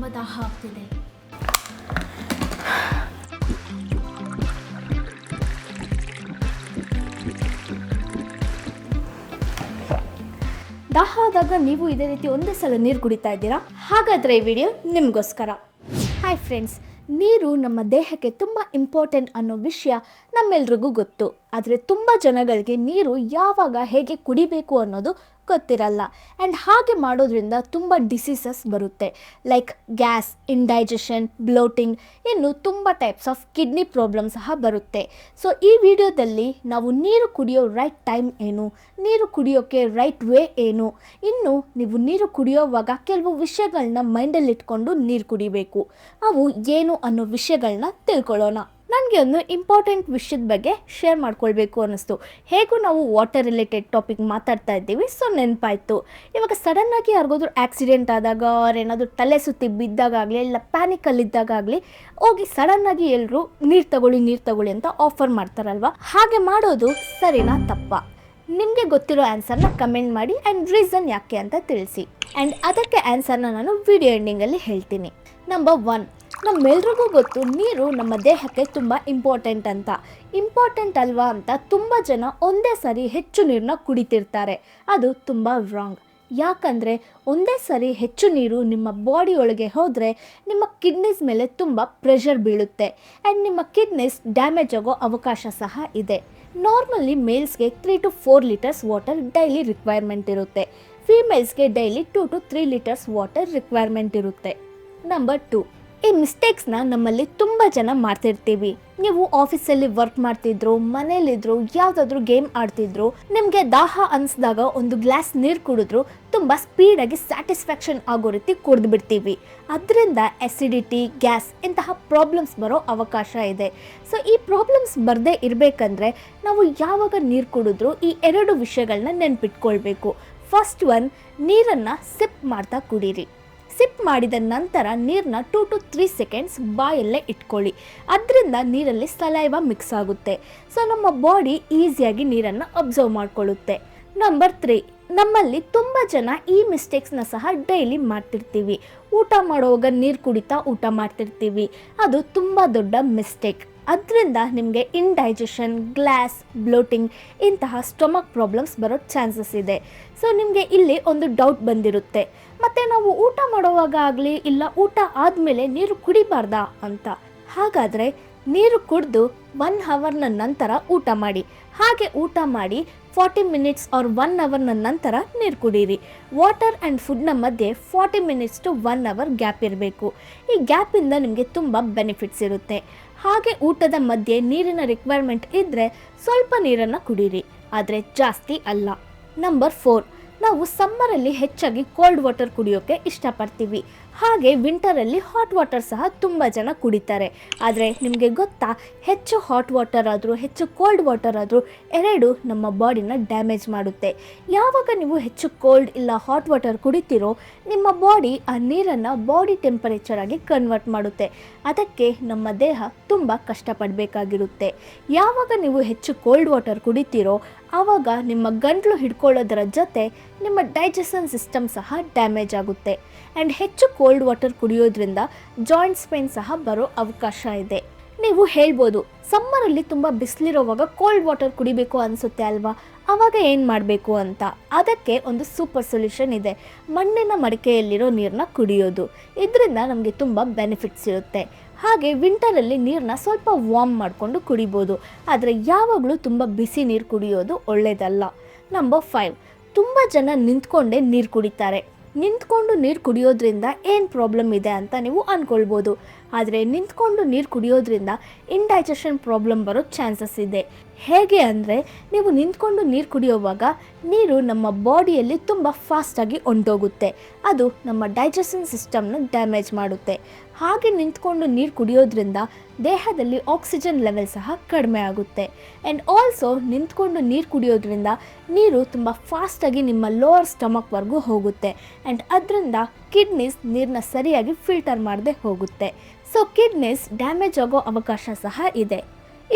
ತುಂಬ ದಾಹ ಆಗ್ತಿದೆ. ದಾಹ ಆದಾಗ ನೀವು ಇದೇ ರೀತಿ ಒಂದೇ ಸಲ ನೀರು ಕುಡಿತಾ ಇದ್ದೀರಾ? ಹಾಗಾದರೆ ಈ ವಿಡಿಯೋ ನಿಮಗೋಸ್ಕರ. ಹಾಯ್ ಫ್ರೆಂಡ್ಸ್ ನೀರು ನಮ್ಮ ದೇಹಕ್ಕೆ ತುಂಬ ಇಂಪಾರ್ಟೆಂಟ್ ಅನ್ನೋ ವಿಷಯ ನಮ್ಮೆಲ್ರಿಗೂ ಗೊತ್ತು. ಆದರೆ ತುಂಬ ಜನಗಳಿಗೆ ನೀರು ಯಾವಾಗ ಹೇಗೆ ಕುಡಿಬೇಕು ಅನ್ನೋದು ಗೊತ್ತಿರಲ್ಲ. ಆ್ಯಂಡ್ ಹಾಗೆ ಮಾಡೋದ್ರಿಂದ ತುಂಬ ಡಿಸೀಸಸ್ ಬರುತ್ತೆ. ಲೈಕ್ ಗ್ಯಾಸ್ ಇಂಡೈಜೆಷನ್ ಬ್ಲೋಟಿಂಗ್ ಇನ್ನು ತುಂಬ ಟೈಪ್ಸ್ ಆಫ್ ಕಿಡ್ನಿ ಪ್ರಾಬ್ಲಮ್ ಸಹ ಬರುತ್ತೆ. ಸೊ ಈ ವಿಡಿಯೋದಲ್ಲಿ ನಾವು ನೀರು ಕುಡಿಯೋ ರೈಟ್ ಟೈಮ್ ಏನು? ನೀರು ಕುಡಿಯೋಕ್ಕೆ ರೈಟ್ ವೇ ಏನು? ಇನ್ನು ನೀವು ನೀರು ಕುಡಿಯೋವಾಗ ಕೆಲವು ವಿಷಯಗಳನ್ನ ಮೈಂಡಲ್ಲಿಟ್ಕೊಂಡು ನೀರು ಕುಡಿಬೇಕು. ಅವು ಏನು ಅನ್ನೋ ವಿಷಯಗಳನ್ನ ತಿಳ್ಕೊಳ್ಳೋಣ. ನನಗೆ ಒಂದು ಇಂಪಾರ್ಟೆಂಟ್ ವಿಷಯದ ಬಗ್ಗೆ ಶೇರ್ ಮಾಡ್ಕೊಳ್ಬೇಕು ಅನ್ನಿಸ್ತು. ಹೇಗೂ ನಾವು ವಾಟರ್ ರಿಲೇಟೆಡ್ ಟಾಪಿಕ್ ಮಾತಾಡ್ತಾ ಇದ್ದೀವಿ ಸೊ ನೆನಪಾಯಿತು. ಇವಾಗ ಸಡನ್ನಾಗಿ ಯಾರಿಗಾದ್ರೂ ಆಕ್ಸಿಡೆಂಟ್ ಆದಾಗ ಅವ್ರು ಏನಾದರೂ ತಲೆ ಸುತ್ತಿ ಬಿದ್ದಾಗಲಿ ಇಲ್ಲ ಪ್ಯಾನಿಕಲ್ಲಿದ್ದಾಗಲಿ ಹೋಗಿ ಸಡನ್ನಾಗಿ ಎಲ್ಲರೂ ನೀರು ತಗೊಳ್ಳಿ ನೀರು ತಗೊಳ್ಳಿ ಅಂತ ಆಫರ್ ಮಾಡ್ತಾರಲ್ವ? ಹಾಗೆ ಮಾಡೋದು ಸರಿನಾ ತಪ್ಪ? ನಿಮಗೆ ಗೊತ್ತಿರೋ ಆನ್ಸರ್ನ ಕಮೆಂಟ್ ಮಾಡಿ ಆ್ಯಂಡ್ ರೀಸನ್ ಯಾಕೆ ಅಂತ ತಿಳಿಸಿ. ಆ್ಯಂಡ್ ಅದಕ್ಕೆ ಆನ್ಸರ್ನ ನಾನು ವಿಡಿಯೋ ಎಂಡಿಂಗಲ್ಲಿ ಹೇಳ್ತೀನಿ. ನಂಬರ್ ಒನ್ ನಮ್ಮೆಲ್ರಿಗೂ ಗೊತ್ತು, ನೀರು ನಮ್ಮ ದೇಹಕ್ಕೆ ತುಂಬ ಇಂಪಾರ್ಟೆಂಟ್ ಅಂತ. ಇಂಪಾರ್ಟೆಂಟ್ ಅಲ್ವಾ ಅಂತ ತುಂಬ ಜನ ಒಂದೇ ಸರಿ ಹೆಚ್ಚು ನೀರನ್ನ ಕುಡಿತಿರ್ತಾರೆ. ಅದು ತುಂಬ ರಾಂಗ್ ಯಾಕಂದರೆ ಒಂದೇ ಸರಿ ಹೆಚ್ಚು ನೀರು ನಿಮ್ಮ ಬಾಡಿ ಒಳಗೆ ಹೋದರೆ ನಿಮ್ಮ ಕಿಡ್ನೀಸ್ ಮೇಲೆ ತುಂಬ ಪ್ರೆಷರ್ ಬೀಳುತ್ತೆ. ಆ್ಯಂಡ್ ನಿಮ್ಮ ಕಿಡ್ನೀಸ್ ಡ್ಯಾಮೇಜ್ ಆಗೋ ಅವಕಾಶ ಸಹ ಇದೆ. Normally ಮೇಲ್ಸ್ಗೆ three to four litres water daily requirement ಇರುತ್ತೆ. ಫೀಮೇಲ್ಸ್ಗೆ daily two to three litres water requirement ಇರುತ್ತೆ. ನಂಬರ್ ಟು ಈ ಮಿಸ್ಟೇಕ್ಸ್ನ ನಮ್ಮಲ್ಲಿ ತುಂಬ ಜನ ಮಾಡ್ತಿರ್ತೀವಿ. ನೀವು ಆಫೀಸಲ್ಲಿ ವರ್ಕ್ ಮಾಡ್ತಿದ್ರು, ಮನೇಲಿದ್ರು, ಯಾವುದಾದ್ರೂ ಗೇಮ್ ಆಡ್ತಿದ್ರು, ನಿಮಗೆ ದಾಹ ಅನಿಸಿದಾಗ ಒಂದು ಗ್ಲಾಸ್ ನೀರು ಕುಡಿದ್ರು ತುಂಬ ಸ್ಪೀಡಾಗಿ ಸ್ಯಾಟಿಸ್ಫ್ಯಾಕ್ಷನ್ ಆಗೋ ರೀತಿ ಕುಡಿದು ಬಿಡ್ತೀವಿ. ಅದರಿಂದ ಎಸಿಡಿಟಿ ಗ್ಯಾಸ್ ಇಂತಹ ಪ್ರಾಬ್ಲಮ್ಸ್ ಬರೋ ಅವಕಾಶ ಇದೆ. ಸೊ ಈ ಪ್ರಾಬ್ಲಮ್ಸ್ ಬರದೇ ಇರಬೇಕಂದ್ರೆ ನಾವು ಯಾವಾಗ ನೀರು ಕುಡಿದ್ರು ಈ ಎರಡು ವಿಷಯಗಳನ್ನ ನೆನ್ಪಿಟ್ಕೊಳ್ಬೇಕು. ಫಸ್ಟ್ ಒನ್ ನೀರನ್ನು ಸಿಪ್ ಮಾಡ್ತಾ ಕುಡೀರಿ. ಸಿಪ್ ಮಾಡಿದ ನಂತರ ನೀರನ್ನ ಟೂ ಟು ತ್ರೀ ಸೆಕೆಂಡ್ಸ್ ಬಾಯಲ್ಲೇ ಇಟ್ಕೊಳ್ಳಿ. ಅದರಿಂದ ನೀರಲ್ಲಿ ಸಲೈವ ಮಿಕ್ಸ್ ಆಗುತ್ತೆ. ಸೊ ನಮ್ಮ ಬಾಡಿ ಈಸಿಯಾಗಿ ನೀರನ್ನು ಅಬ್ಸರ್ವ್ ಮಾಡಿಕೊಳ್ಳುತ್ತೆ. ನಂಬರ್ ತ್ರೀ ನಮ್ಮಲ್ಲಿ ತುಂಬ ಜನ ಈ ಮಿಸ್ಟೇಕ್ಸ್ನ ಸಹ ಡೈಲಿ ಮಾಡ್ತಿರ್ತೀವಿ. ಊಟ ಮಾಡುವಾಗ ನೀರು ಕುಡಿತಾ ಊಟ ಮಾಡ್ತಿರ್ತೀವಿ. ಅದು ತುಂಬ ದೊಡ್ಡ ಮಿಸ್ಟೇಕ್ ಅದರಿಂದ ನಿಮಗೆ ಇನ್ಡೈಜೆಷನ್ ಗ್ಲಾಸ್ ಬ್ಲೋಟಿಂಗ್ ಇಂತಹ ಸ್ಟೊಮಕ್ ಪ್ರಾಬ್ಲಮ್ಸ್ ಬರೋ ಚಾನ್ಸಸ್ ಇದೆ. ಸೊ ನಿಮಗೆ ಇಲ್ಲಿ ಒಂದು ಡೌಟ್ ಬಂದಿರುತ್ತೆ. ಮತ್ತು ನಾವು ಊಟ ಮಾಡುವಾಗ ಆಗಲಿ, ಇಲ್ಲ ಊಟ ಆದಮೇಲೆ ನೀರು ಕುಡಿಬಾರ್ದಾ ಅಂತ. ಹಾಗಾದರೆ ನೀರು ಕುಡಿದು ಒನ್ ಹವರ್ನ ನಂತರ ಊಟ ಮಾಡಿ. ಹಾಗೆ ಊಟ ಮಾಡಿ ಫಾರ್ಟಿ ಮಿನಿಟ್ಸ್ ಆರ್ ಒನ್ ಅವರ್ನ ನಂತರ ನೀರು ಕುಡೀರಿ. ವಾಟರ್ ಆ್ಯಂಡ್ ಫುಡ್ನ ಮಧ್ಯೆ forty minutes to one hour gap ಇರಬೇಕು. ಈ ಗ್ಯಾಪಿಂದ ನಿಮಗೆ ತುಂಬ ಬೆನಿಫಿಟ್ಸ್ ಇರುತ್ತೆ. ಹಾಗೆ ಊಟದ ಮಧ್ಯೆ ನೀರಿನ ರಿಕ್ವೈರ್ಮೆಂಟ್ ಇದ್ದರೆ ಸ್ವಲ್ಪ ನೀರನ್ನು ಕುಡೀರಿ. ಆದರೆ ಜಾಸ್ತಿ ಅಲ್ಲ. ನಂಬರ್ ಫೋರ್ ನಾವು ಸಮ್ಮರಲ್ಲಿ ಹೆಚ್ಚಾಗಿ ಕೋಲ್ಡ್ ವಾಟರ್ ಕುಡಿಯೋಕ್ಕೆ ಇಷ್ಟಪಡ್ತೀವಿ. ಹಾಗೆ ವಿಂಟರಲ್ಲಿ ಹಾಟ್ ವಾಟರ್ ಸಹ ತುಂಬ ಜನ ಕುಡಿತಾರೆ. ಆದರೆ ನಿಮಗೆ ಗೊತ್ತಾ, ಹೆಚ್ಚು ಹಾಟ್ ವಾಟರ್ ಆದರೂ, ಹೆಚ್ಚು ಕೋಲ್ಡ್ ವಾಟರ್ ಆದರೂ ಎರಡು ನಮ್ಮ ಬಾಡಿನ ಡ್ಯಾಮೇಜ್ ಮಾಡುತ್ತೆ. ಯಾವಾಗ ನೀವು ಹೆಚ್ಚು ಕೋಲ್ಡ್ ಇಲ್ಲ ಹಾಟ್ ವಾಟರ್ ಕುಡಿತೀರೋ, ನಿಮ್ಮ ಬಾಡಿ ಆ ನೀರನ್ನು ಬಾಡಿ ಟೆಂಪರೇಚರ್ ಆಗಿ ಕನ್ವರ್ಟ್ ಮಾಡುತ್ತೆ. ಅದಕ್ಕೆ ನಮ್ಮ ದೇಹ ತುಂಬ ಕಷ್ಟಪಡಬೇಕಾಗಿರುತ್ತೆ. ಯಾವಾಗ ನೀವು ಹೆಚ್ಚು ಕೋಲ್ಡ್ ವಾಟರ್ ಕುಡಿತೀರೋ ಆವಾಗ ನಿಮ್ಮ ಗಂಟ್ಲು ಹಿಡ್ಕೊಳ್ಳೋದರ ಜೊತೆ ನಿಮ್ಮ ಡೈಜೆಷನ್ ಸಿಸ್ಟಮ್ ಸಹ ಡ್ಯಾಮೇಜ್ ಆಗುತ್ತೆ. ಆ್ಯಂಡ್ ಹೆಚ್ಚು ಕೋಲ್ಡ್ ವಾಟರ್ ಕುಡಿಯೋದ್ರಿಂದ ಜಾಯಿಂಟ್ಸ್ ಪೇನ್ ಸಹ ಬರೋ ಅವಕಾಶ ಇದೆ. ನೀವು ಹೇಳ್ಬೋದು, ಸಮ್ಮರಲ್ಲಿ ತುಂಬ ಬಿಸಿಲಿರೋವಾಗ ಕೋಲ್ಡ್ ವಾಟರ್ ಕುಡಿಬೇಕು ಅನಿಸುತ್ತೆ ಅಲ್ವಾ? ಆವಾಗ ಏನು ಮಾಡಬೇಕು ಅಂತ. ಅದಕ್ಕೆ ಒಂದು ಸೂಪರ್ ಸೊಲ್ಯೂಷನ್ ಇದೆ. ಮಣ್ಣಿನ ಮಡಿಕೆಯಲ್ಲಿರೋ ನೀರನ್ನ ಕುಡಿಯೋದು. ಇದರಿಂದ ನಮಗೆ ತುಂಬ ಬೆನಿಫಿಟ್ಸ್ ಇರುತ್ತೆ. ಹಾಗೆ ವಿಂಟರಲ್ಲಿ ನೀರನ್ನ ಸ್ವಲ್ಪ ವಾರ್ಮ್ ಮಾಡಿಕೊಂಡು ಕುಡಿಬೋದು. ಆದರೆ ಯಾವಾಗಲೂ ತುಂಬ ಬಿಸಿ ನೀರು ಕುಡಿಯೋದು ಒಳ್ಳೆಯದಲ್ಲ ನಂಬರ್ ಫೈವ್ ತುಂಬ ಜನ ನಿಂತ್ಕೊಂಡೇ ನೀರು ಕುಡಿತಾರೆ. ನಿಂತ್ಕೊಂಡು ನೀರು ಕುಡಿಯೋದ್ರಿಂದ ಏನು ಪ್ರಾಬ್ಲಮ್ ಇದೆ ಅಂತ ನೀವು ಅಂದ್ಕೊಳ್ಬೋದು ಆದರೆ ನಿಂತ್ಕೊಂಡು ನೀರು ಕುಡಿಯೋದ್ರಿಂದ ಇಂಡೈಜೆಷನ್ ಪ್ರಾಬ್ಲಮ್ ಬರೋ ಚಾನ್ಸಸ್ ಇದೆ. ಹೇಗೆ ಅಂದರೆ ನೀವು ನಿಂತ್ಕೊಂಡು ನೀರು ಕುಡಿಯೋವಾಗ ನೀರು ನಮ್ಮ ಬಾಡಿಯಲ್ಲಿ ತುಂಬ ಫಾಸ್ಟಾಗಿ ಒಂಟೋಗುತ್ತೆ. ಅದು ನಮ್ಮ ಡೈಜೆಷನ್ ಸಿಸ್ಟಮ್ನ ಡ್ಯಾಮೇಜ್ ಮಾಡುತ್ತೆ. ಹಾಗೆ ನಿಂತ್ಕೊಂಡು ನೀರು ಕುಡಿಯೋದ್ರಿಂದ ದೇಹದಲ್ಲಿ ಆಕ್ಸಿಜನ್ ಲೆವೆಲ್ ಸಹ ಕಡಿಮೆ ಆಗುತ್ತೆ. ಆ್ಯಂಡ್ ಆಲ್ಸೋ ನಿಂತ್ಕೊಂಡು ನೀರು ಕುಡಿಯೋದ್ರಿಂದ ನೀರು ತುಂಬ ಫಾಸ್ಟಾಗಿ ನಿಮ್ಮ ಲೋವರ್ ಸ್ಟಮಕ್ವರೆಗೂ ಹೋಗುತ್ತೆ. ಆ್ಯಂಡ್ ಅದರಿಂದ ಕಿಡ್ನೀಸ್ ನೀರನ್ನ ಸರಿಯಾಗಿ ಫಿಲ್ಟರ್ ಮಾಡದೆ ಹೋಗುತ್ತೆ. ಸೊ ಕಿಡ್ನೀಸ್ ಡ್ಯಾಮೇಜ್ ಆಗೋ ಅವಕಾಶ ಸಹ ಇದೆ.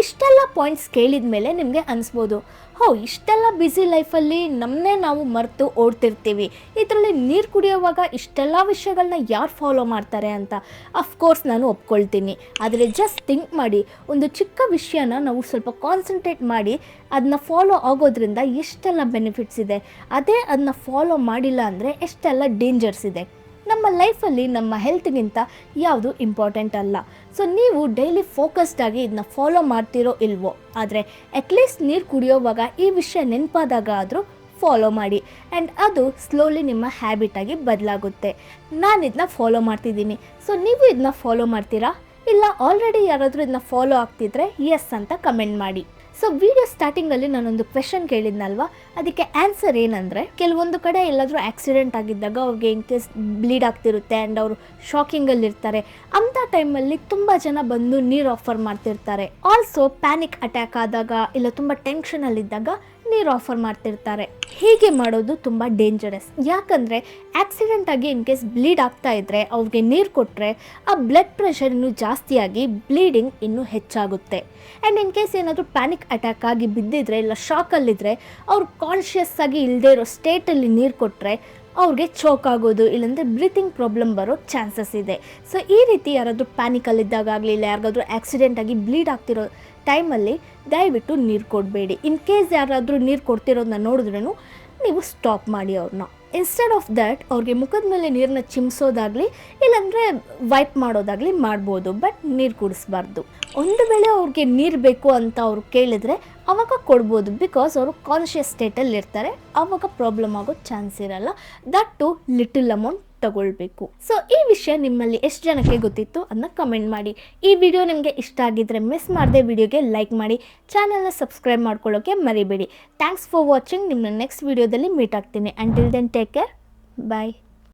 ಇಷ್ಟೆಲ್ಲ ಪಾಯಿಂಟ್ಸ್ ಕೇಳಿದ ಮೇಲೆ ನಿಮಗೆ ಅನಿಸ್ಬೋದು, ಹೋ, ಇಷ್ಟೆಲ್ಲ ಬ್ಯುಸಿ ಲೈಫಲ್ಲಿ ನಮ್ಮನ್ನೇ ನಾವು ಮರೆತು ಓಡ್ತಿರ್ತೀವಿ, ಇದರಲ್ಲಿ ನೀರು ಕುಡಿಯೋವಾಗ ಇಷ್ಟೆಲ್ಲ ವಿಷಯಗಳನ್ನ ಯಾರು ಫಾಲೋ ಮಾಡ್ತಾರೆ ಅಂತ? ಅಫ್ಕೋರ್ಸ್ ನಾನು ಒಪ್ಕೊಳ್ತೀನಿ, ಆದರೆ ಜಸ್ಟ್ ಥಿಂಕ್ ಮಾಡಿ, ಒಂದು ಚಿಕ್ಕ ವಿಷಯನ ನಾವು ಸ್ವಲ್ಪ ಕಾನ್ಸಂಟ್ರೇಟ್ ಮಾಡಿ ಅದನ್ನ ಫಾಲೋ ಆಗೋದ್ರಿಂದ ಎಷ್ಟೆಲ್ಲ ಬೆನಿಫಿಟ್ಸ್ ಇದೆ? ಅದೇ ಅದನ್ನ ಫಾಲೋ ಮಾಡಿಲ್ಲ ಅಂದರೆ ಎಷ್ಟೆಲ್ಲ ಡೇಂಜರ್ಸ್ ಇದೆ? ನಮ್ಮ ಲೈಫಲ್ಲಿ ನಮ್ಮ ಹೆಲ್ತ್ಗಿಂತ ಯಾವುದು ಇಂಪಾರ್ಟೆಂಟ್ ಅಲ್ಲ. ಸೊ ನೀವು ಡೈಲಿ ಫೋಕಸ್ಡಾಗಿ ಇದನ್ನ ಫಾಲೋ ಮಾಡ್ತಿರೋ ಇಲ್ವೋ, ಆದರೆ ಅಟ್ಲೀಸ್ಟ್ ನೀರು ಕುಡಿಯೋವಾಗ ಈ ವಿಷಯ ನೆನಪಾದಾಗ ಆದರೂ ಫಾಲೋ ಮಾಡಿ. ಆ್ಯಂಡ್ ಅದು ಸ್ಲೋಲಿ ನಿಮ್ಮ ಹ್ಯಾಬಿಟಾಗಿ ಬದಲಾಗುತ್ತೆ. ನಾನು ಇದನ್ನ ಫಾಲೋ ಮಾಡ್ತಿದ್ದೀನಿ. ಸೊ ನೀವು ಇದನ್ನ ಫಾಲೋ ಮಾಡ್ತೀರಾ? ಇಲ್ಲ ಆಲ್ರೆಡಿ ಯಾರಾದರೂ ಇದನ್ನ ಫಾಲೋ ಆಗ್ತಿದ್ರೆ ಎಸ್ ಅಂತ ಕಮೆಂಟ್ ಮಾಡಿ. ಸೊ ವಿಡಿಯೋ ಸ್ಟಾರ್ಟಿಂಗಲ್ಲಿ ನಾನೊಂದು ಕ್ವೆಶನ್ ಕೇಳಿದ್ನಲ್ವಾ? ಅದಕ್ಕೆ ಆನ್ಸರ್ ಏನಂದರೆ, ಕೆಲವೊಂದು ಕಡೆ ಎಲ್ಲಾದರೂ ಆಕ್ಸಿಡೆಂಟ್ ಆಗಿದ್ದಾಗ ಅವ್ರಿಗೆ ಇನ್ ಕೇಸ್ ಬ್ಲೀಡ್ ಆಗ್ತಿರುತ್ತೆ ಆ್ಯಂಡ್ ಅವರು ಶಾಕಿಂಗಲ್ಲಿ ಇರ್ತಾರೆ. ಅಂಥ ಟೈಮಲ್ಲಿ ತುಂಬ ಜನ ಬಂದು ನೀರು ಆಫರ್ ಮಾಡ್ತಿರ್ತಾರೆ. ಆಲ್ಸೋ ಪ್ಯಾನಿಕ್ ಅಟ್ಯಾಕ್ ಆದಾಗ, ಇಲ್ಲ ತುಂಬ ಟೆನ್ಷನಲ್ಲಿದ್ದಾಗ ನೀರು ಆಫರ್ ಮಾಡ್ತಿರ್ತಾರೆ. ಹೀಗೆ ಮಾಡೋದು ತುಂಬ ಡೇಂಜರಸ್ ಯಾಕಂದರೆ ಆಕ್ಸಿಡೆಂಟ್ ಆಗಿ ಇನ್ ಕೇಸ್ ಬ್ಲೀಡ್ ಆಗ್ತಾ ಇದ್ದರೆ ಅವ್ರಿಗೆ ನೀರು ಕೊಟ್ಟರೆ ಆ ಬ್ಲಡ್ ಪ್ರೆಷರ್ ಇನ್ನೂ ಜಾಸ್ತಿಯಾಗಿ ಬ್ಲೀಡಿಂಗ್ ಇನ್ನೂ ಹೆಚ್ಚಾಗುತ್ತೆ. ಆ್ಯಂಡ್ ಇನ್ ಕೇಸ್ ಏನಾದರೂ ಪ್ಯಾನಿಕ್ ಅಟ್ಯಾಕ್ ಆಗಿ ಬಿದ್ದಿದ್ರೆ ಇಲ್ಲ ಶಾಕಲ್ಲಿದ್ದರೆ ಅವ್ರು ಕಾನ್ಷಿಯಸ್ ಆಗಿ ಇಲ್ಲದೇ ಇರೋ ಸ್ಟೇಟಲ್ಲಿ ನೀರು ಕೊಟ್ಟರೆ ಅವ್ರಿಗೆ ಚೋಕ್ ಆಗೋದು, ಇಲ್ಲಾಂದರೆ ಬ್ರೀತಿಂಗ್ ಪ್ರಾಬ್ಲಮ್ ಬರೋ ಚಾನ್ಸಸ್ ಇದೆ. ಸೊ ಈ ರೀತಿ ಯಾರಾದರೂ ಪ್ಯಾನಿಕಲ್ಲಿದ್ದಾಗಲಿ ಇಲ್ಲ ಯಾರಿಗಾದ್ರೂ ಆಕ್ಸಿಡೆಂಟ್ ಆಗಿ ಬ್ಲೀಡ್ ಆಗ್ತಿರೋ ಟೈಮಲ್ಲಿ ದಯವಿಟ್ಟು ನೀರು ಕೊಡಬೇಡಿ. ಇನ್ ಕೇಸ್ ಯಾರಾದರೂ ನೀರು ಕೊಡ್ತಿರೋದನ್ನ ನೋಡಿದ್ರೂ ನೀವು ಸ್ಟಾಪ್ ಮಾಡಿ ಅವ್ರನ್ನ ಇನ್ಸ್ಟೆಡ್ ಆಫ್ ದ್ಯಾಟ್ ಅವ್ರಿಗೆ ಮುಖದ ಮೇಲೆ ನೀರನ್ನ ಚಿಮ್ಸೋದಾಗಲಿ, ಇಲ್ಲಾಂದರೆ ವೈಪ್ ಮಾಡೋದಾಗಲಿ ಮಾಡ್ಬೋದು ಬಟ್ ನೀರು ಕುಡಿಸ್ಬಾರ್ದು. ಒಂದು ವೇಳೆ ಅವ್ರಿಗೆ ನೀರು ಬೇಕು ಅಂತ ಅವ್ರು ಕೇಳಿದರೆ ಅವಾಗ ಕೊಡ್ಬೋದು ಬಿಕಾಸ್ ಅವರು ಕಾನ್ಷಿಯಸ್ ಸ್ಟೇಟಲ್ಲಿ ಇರ್ತಾರೆ. ಅವಾಗ ಪ್ರಾಬ್ಲಮ್ ಆಗೋ ಚಾನ್ಸ್ ಇರಲ್ಲ. ದಟ್ ಟು ಲಿಟಲ್ ಅಮೌಂಟ್ ತಗೊಳ್ಬೇಕು. ಸೊ ಈ ವಿಷಯ ನಿಮ್ಮಲ್ಲಿ ಎಷ್ಟು ಜನಕ್ಕೆ ಗೊತ್ತಿತ್ತು ಅದನ್ನ ಕಮೆಂಟ್ ಮಾಡಿ. ಈ ವಿಡಿಯೋ ನಿಮಗೆ ಇಷ್ಟ ಆಗಿದ್ರೆ ಮಿಸ್ ಮಾಡದೆ ವಿಡಿಯೋಗೆ ಲೈಕ್ ಮಾಡಿ. ಚಾನಲ್ನ ಸಬ್ಸ್ಕ್ರೈಬ್ ಮಾಡ್ಕೊಳ್ಳೋಕೆ ಮರಿಬೇಡಿ. ಥ್ಯಾಂಕ್ಸ್ ಫಾರ್ ವಾಚಿಂಗ್ ನಿಮ್ಮನ್ನ ನೆಕ್ಸ್ಟ್ ವಿಡಿಯೋದಲ್ಲಿ ಮೀಟ್ ಆಗ್ತೀನಿ. Until then take care bye